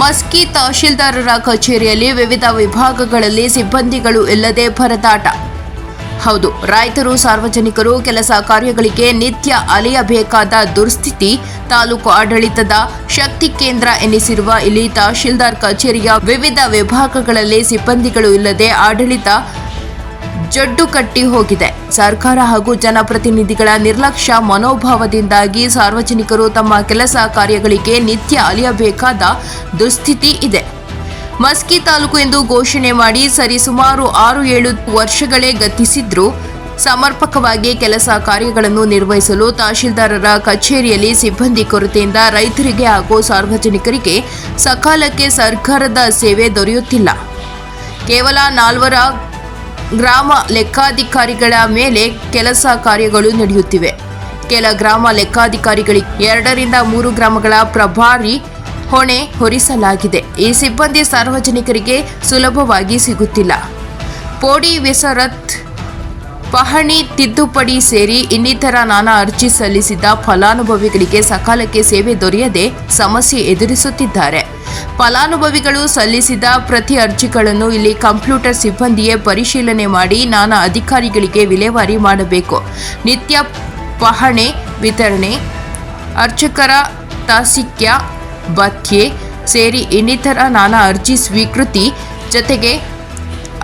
ಮಸ್ಕಿ ತಹಶೀಲ್ದಾರರ ಕಚೇರಿಯಲ್ಲಿ ವಿವಿಧ ವಿಭಾಗಗಳಲ್ಲಿ ಸಿಬ್ಬಂದಿಗಳು ಇಲ್ಲದೆ ಪರದಾಟ ಹೌದು, ರೈತರು, ಸಾರ್ವಜನಿಕರು ಕೆಲಸ ಕಾರ್ಯಗಳಿಗೆ ನಿತ್ಯ ಅಲೆಯಬೇಕಾದ ದುರ್ಸ್ಥಿತಿ, ತಾಲೂಕು ಆಡಳಿತದ ಶಕ್ತಿ ಕೇಂದ್ರ ಎನಿಸಿರುವ ಇಲ್ಲಿ ತಹಶೀಲ್ದಾರ್ ಕಚೇರಿಯ ವಿವಿಧ ವಿಭಾಗಗಳಲ್ಲಿ ಸಿಬ್ಬಂದಿಗಳು ಇಲ್ಲದೆ ಆಡಳಿತ ಜಡ್ಡು ಕಟ್ಟಿ ಹೋಗಿದೆ. ಸರ್ಕಾರ ಹಾಗೂ ಜನಪ್ರತಿನಿಧಿಗಳ ನಿರ್ಲಕ್ಷ್ಯ ಮನೋಭಾವದಿಂದಾಗಿ ಸಾರ್ವಜನಿಕರು ತಮ್ಮ ಕೆಲಸ ಕಾರ್ಯಗಳಿಗೆ ನಿತ್ಯ ಅಲಿಯಬೇಕಾದ ದುಸ್ಥಿತಿ ಇದೆ. ಮಸ್ಕಿ ತಾಲೂಕು ಎಂದು ಘೋಷಣೆ ಮಾಡಿ ಸರಿಸುಮಾರು ಆರು ಏಳು ವರ್ಷಗಳೇ ಗತಿಸಿದ್ರೂ ಸಮರ್ಪಕವಾಗಿ ಕೆಲಸ ಕಾರ್ಯಗಳನ್ನು ನಿರ್ವಹಿಸಲು ತಹಶೀಲ್ದಾರರ ಕಚೇರಿಯಲ್ಲಿ ಸಿಬ್ಬಂದಿ ಕೊರತೆಯಿಂದ ರೈತರಿಗೆ ಹಾಗೂ ಸಾರ್ವಜನಿಕರಿಗೆ ಸಕಾಲಕ್ಕೆ ಸರ್ಕಾರದ ಸೇವೆ ದೊರೆಯುತ್ತಿಲ್ಲ. ಕೇವಲ ನಾಲ್ವರ ಗ್ರಾಮ ಲೆಕ್ಕಾಧಿಕಾರಿಗಳ ಮೇಲೆ ಕೆಲಸ ಕಾರ್ಯಗಳು ನಡೆಯುತ್ತಿವೆ. ಕೆಲ ಗ್ರಾಮ ಲೆಕ್ಕಾಧಿಕಾರಿಗಳಿಗೆ ಎರಡರಿಂದ ಮೂರು ಗ್ರಾಮಗಳ ಪ್ರಭಾರಿ ಹೊಣೆ ಹೊರಿಸಲಾಗಿದೆ. ಈ ಸಿಬ್ಬಂದಿ ಸಾರ್ವಜನಿಕರಿಗೆ ಸುಲಭವಾಗಿ ಸಿಗುತ್ತಿಲ್ಲ. ಪೋಡಿ, ವಿಸರತ್ ಪಹಣಿ ತಿದ್ದುಪಡಿ ಸೇರಿ ಇನ್ನಿತರ ನಾನಾ ಅರ್ಜಿ ಸಲ್ಲಿಸಿದ ಫಲಾನುಭವಿಗಳಿಗೆ ಸಕಾಲಕ್ಕೆ ಸೇವೆ ದೊರೆಯದೆ ಸಮಸ್ಯೆ ಎದುರಿಸುತ್ತಿದ್ದಾರೆ. ಫಲಾನುಭವಿಗಳು ಸಲ್ಲಿಸಿದ ಪ್ರತಿ ಅರ್ಜಿಗಳನ್ನು ಇಲ್ಲಿ ಕಂಪ್ಯೂಟರ್ ಸಿಬ್ಬಂದಿಯೇ ಪರಿಶೀಲನೆ ಮಾಡಿ ನಾನಾ ಅಧಿಕಾರಿಗಳಿಗೆ ವಿಲೇವಾರಿ ಮಾಡಬೇಕು. ನಿತ್ಯ ಪಹಣೆ ವಿತರಣೆ, ಅರ್ಚಕರ ತಾಸಿಕ್ಯ ಭತ್ಯೆ ಸೇರಿ ಇನ್ನಿತರ ನಾನಾ ಅರ್ಜಿ ಸ್ವೀಕೃತಿ ಜೊತೆಗೆ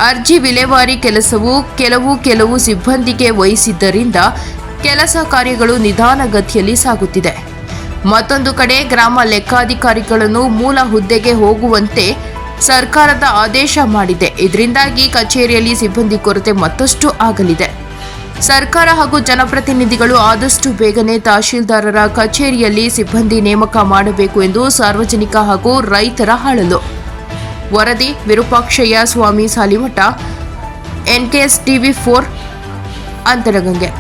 ಅರ್ಜಿ ವಿಲೇವಾರಿ ಕೆಲಸವು ಕೆಲವು ಕೆಲವು ಸಿಬ್ಬಂದಿಗೆ ವಹಿಸಿದ್ದರಿಂದ ಕೆಲಸ ಕಾರ್ಯಗಳು ನಿಧಾನಗತಿಯಲ್ಲಿ ಸಾಗುತ್ತಿದೆ. ಮತ್ತೊಂದು ಕಡೆ ಗ್ರಾಮ ಲೆಕ್ಕಾಧಿಕಾರಿಗಳನ್ನು ಮೂಲ ಹುದ್ದೆಗೆ ಹೋಗುವಂತೆ ಸರ್ಕಾರದ ಆದೇಶ ಮಾಡಿದೆ. ಇದರಿಂದಾಗಿ ಕಚೇರಿಯಲ್ಲಿ ಸಿಬ್ಬಂದಿ ಕೊರತೆ ಮತ್ತಷ್ಟು ಆಗಲಿದೆ. ಸರ್ಕಾರ ಹಾಗೂ ಜನಪ್ರತಿನಿಧಿಗಳು ಆದಷ್ಟು ಬೇಗನೆ ತಹಶೀಲ್ದಾರರ ಕಚೇರಿಯಲ್ಲಿ ಸಿಬ್ಬಂದಿ ನೇಮಕ ಮಾಡಬೇಕು ಎಂದು ಸಾರ್ವಜನಿಕ ಹಾಗೂ ರೈತರ ಹಾಳಲು ವರದಿ Virupakshayya Swami Salimath NKS TV four Antaragange